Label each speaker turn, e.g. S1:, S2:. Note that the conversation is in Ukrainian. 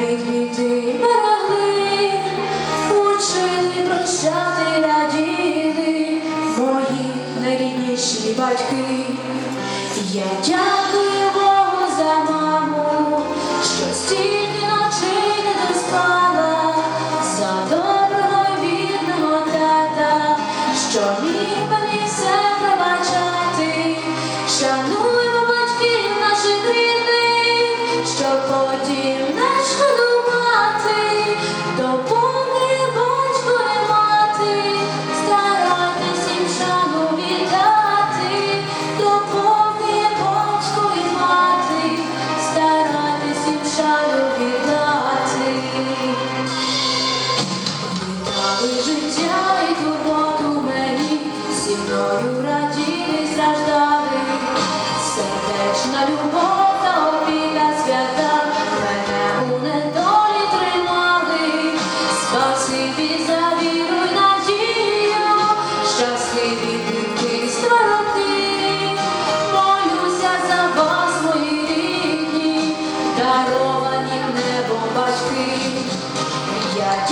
S1: від біди берегли, учили прощати раділи мої найрідніші батьки. Я дякую Богу за маму, що стільки ночі не доспала, за доброго вірного тата, що міг мене Кожна любота опіля свята, мене у недолі тримали, спасибі за віру й надію, щасливі дитини сторони, молюся за вас, мої рідні, даровані небо батьки. Я